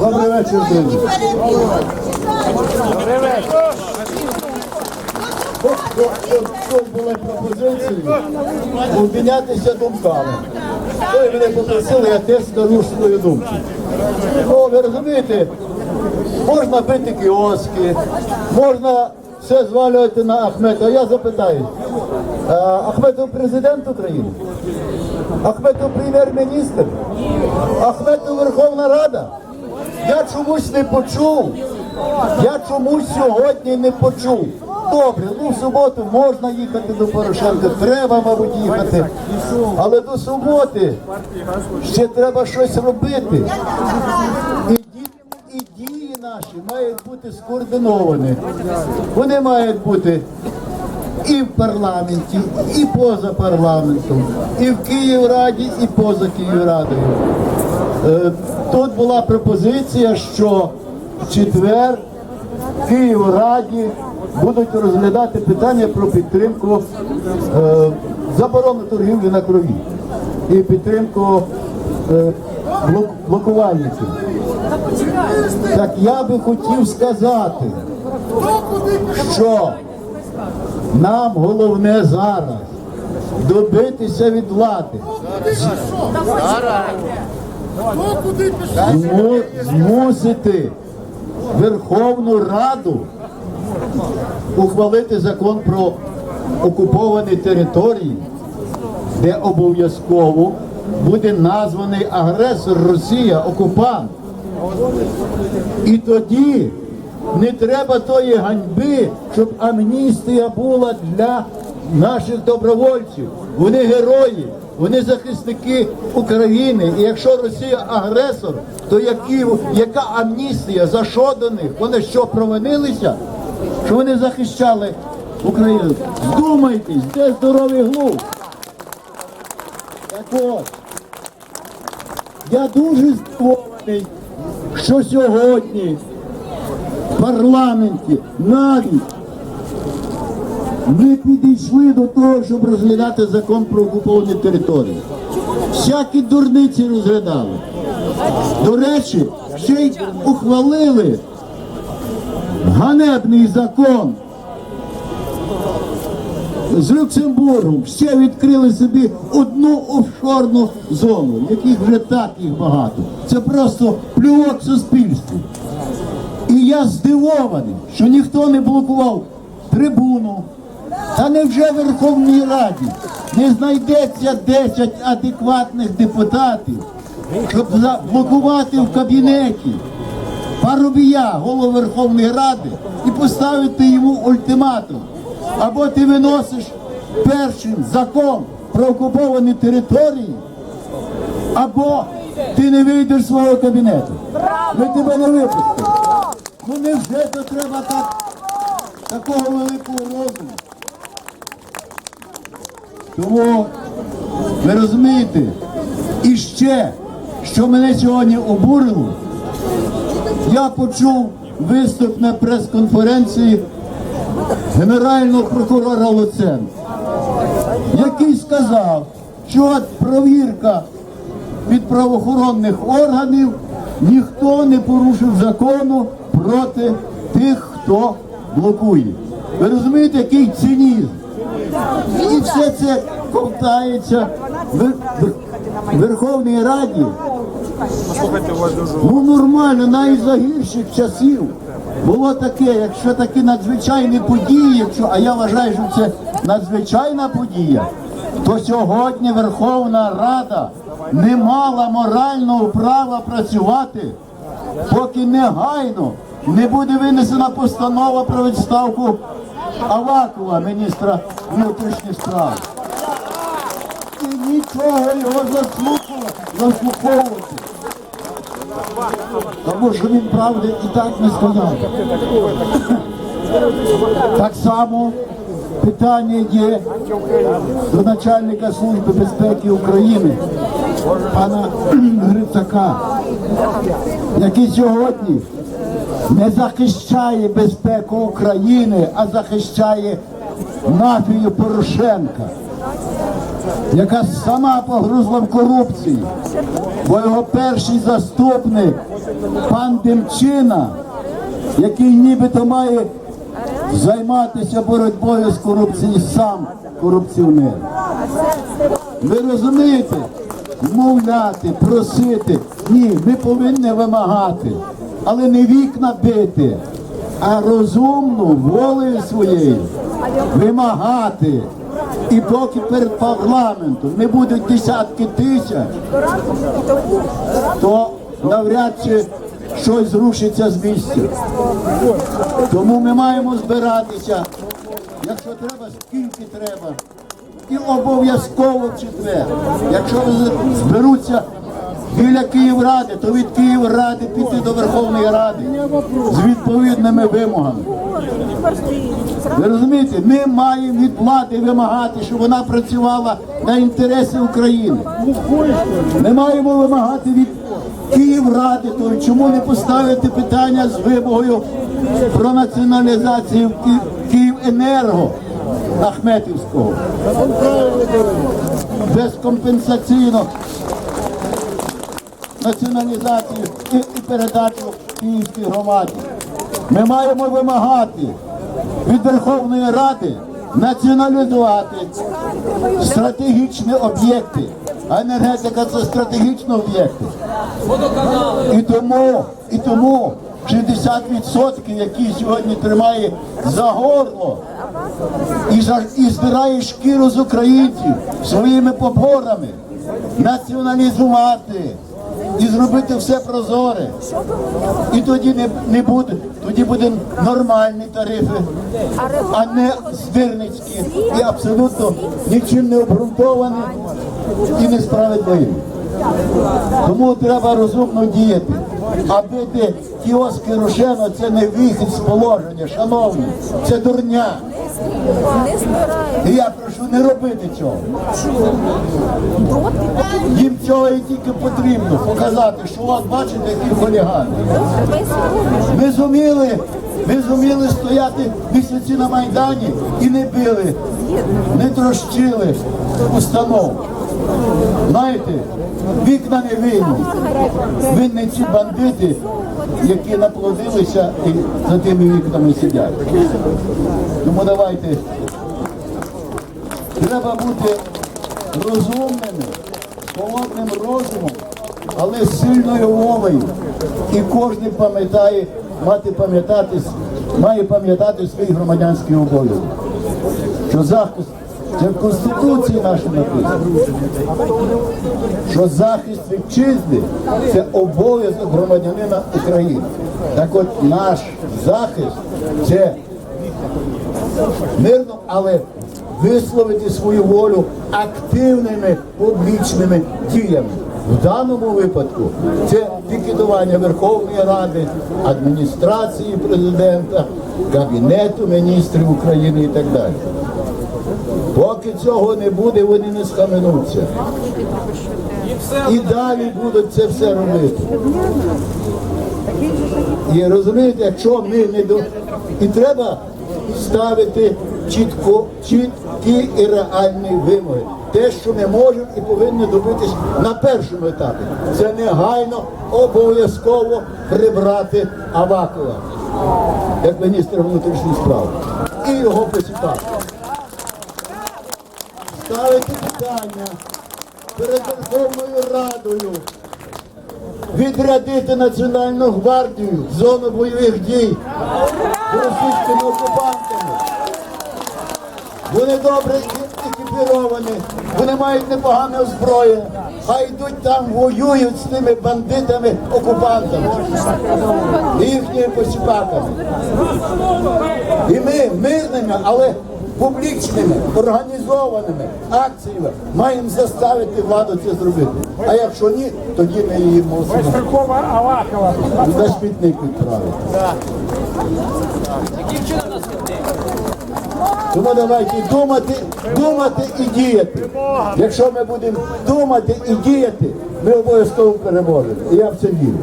Добрий вечір, друзі. Тут були пропозиції обмінятися думками. Ви мене попросили, я теж скажу свою думку. Ну, ви розумієте, можна бити кіоски, можна все звалювати на Ахмета. Я запитаю, а, Ахметов президент України? Ахметов прем'єр-міністр? Ахметов Верховна Рада? Я чомусь не почув. Я чомусь сьогодні не почув. Добре, ну в суботу можна їхати до Порошенка, треба, мабуть, їхати. Але до суботи ще треба щось робити. І і дії наші мають бути скоординовані. Вони мають бути і в парламенті, і поза парламентом, і в Київраді, і поза Київрадою. Е, Тут була пропозиція, що в четвер в Київраді будуть розглядати питання про підтримку е, заборону торгівлі на крові і підтримку е, блокувальників. Так я би хотів сказати, що нам головне зараз добитися від влади, зму- змусити Верховну Раду ухвалити закон про окуповані території, де обов'язково буде названий агресор Росія, окупант. І тоді не треба тої ганьби, щоб амністія була для наших добровольців. Вони герої, вони захисники України. І якщо Росія агресор, то які, яка амністія? За що до них? Вони що провинилися? Що вони захищали Україну? Здумайтесь, де здоровий глузд? Так от, я дуже здивований, що сьогодні парламенті навіть не підійшли до того, щоб розглядати закон про окуповані території. Всякі дурниці розглядали. До речі, ще й ухвалили ганебний закон з Люксембургом. Ще відкрили собі одну офшорну зону, яких вже так їх багато. Це просто плювок суспільству. Я здивований, що ніхто не блокував трибуну. Та невже в Верховній Раді не знайдеться 10 адекватних депутатів, щоб заблокувати в кабінеті Парубія, голову Верховної Ради, і поставити йому ультиматум. Або ти виносиш першим закон про окуповані території, або ти не вийдеш з свого кабінету. Ми тебе не випустимо. Ну невже то треба так, такого великого розуму? Тому ви розумієте, і ще, що мене сьогодні обурило, я почув виступ на прес-конференції генерального прокурора Луценка, який сказав, що от провірка від правоохоронних органів ніхто не порушив закону проти тих, хто блокує. Ви розумієте, який цинізм? І все це ковтається в Верховній Раді. Ну нормально, навіть за гірших часів було таке, якщо такі надзвичайні події, якщо, а я вважаю, що це надзвичайна подія, то сьогодні Верховна Рада не мала морального права працювати, поки негайно не буде винесена постанова про відставку Авакова, міністра внутрішніх справ. І нічого його заслуховувати. Тому що він правди і так не сказав. Так само питання є до начальника Служби безпеки України, пана Грицака, який сьогодні не захищає безпеку України, а захищає мафію Порошенка, яка сама погрузла в корупції. бо його перший заступник, пан Демчина, який нібито має займатися боротьбою з корупцією, сам корупціонер. Ви розумієте? Мовляти, просити. Ні, ми повинні вимагати, але не вікна бити, а розумно волею своєю вимагати. І поки перед парламентом не будуть десятки тисяч, то навряд чи щось зрушиться з місця. Тому ми маємо збиратися, якщо треба, скільки треба. І обов'язково в четвер. Якщо зберуться біля Київради, то від Київради піти до Верховної Ради з відповідними вимогами. Ви розумієте, ми маємо від влади вимагати, щоб вона працювала на інтереси України. Ми маємо вимагати від Київради, то чому не поставити питання з вимогою про націоналізацію Ки- Київенерго Ахметівського. Безкомпенсаційно націоналізацію і, і передачу Київській громаді. Ми маємо вимагати від Верховної Ради націоналізувати стратегічні об'єкти. А енергетика це стратегічні об'єкти. І тому, і тому 60%, які сьогодні тримає за горло і, за- і здирає шкіру з українців своїми поборами, націоналізувати і зробити все прозоре. І тоді не, не буде, тоді буде нормальні тарифи, а не здирницькі і абсолютно нічим не обґрунтовані і несправедливі. Тому треба розумно діяти. А бити кіоски Рошено це не вихід з положення, шановні, це дурня. І я прошу не робити цього. Їм цього і тільки потрібно показати, що от бачите, які хулігани. Ми зуміли, ми зуміли стояти місяці на Майдані і не били, не трощили установ. Знаєте, вікна не винні. Винні ці бандити, які наплодилися і за тими вікнами сидять. Тому давайте треба бути розумними, холодним розумом, але сильною волею. І кожен пам'ятає, мати пам'ятати, має пам'ятати свій громадянський обов'язок. Що захист, це в Конституції нашій написано, що захист вітчизни це обов'язок громадянина України. Так от наш захист це мирно, але висловити свою волю активними публічними діями. В даному випадку це ліквідування Верховної Ради, адміністрації президента, Кабінету міністрів України і так далі. Поки цього не буде, вони не схаменуться. І далі будуть це все робити. І розумієте, якщо ми не до і треба ставити чітко, чіткі і реальні вимоги. Те, що ми можемо і повинні добитись на першому етапі, це негайно обов'язково прибрати Авакова як міністра внутрішніх справ і його посіпати. Ставити питання перед Верховною Радою відрядити Національну гвардію в зону бойових дій з російськими окупантами. Вони добре екіпіровані, вони мають непогане озброєння, а йдуть там, воюють з тими бандитами, окупантами, і їхніми посіпаками. І ми мирними, але публічними, організованими акціями маємо заставити владу це зробити. А якщо ні, тоді ми її мусимо Такого Авакова. на смітник відправити. Тому давайте думати, думати і діяти. Якщо ми будемо думати і діяти, ми обов'язково переможемо. І я в це вірю.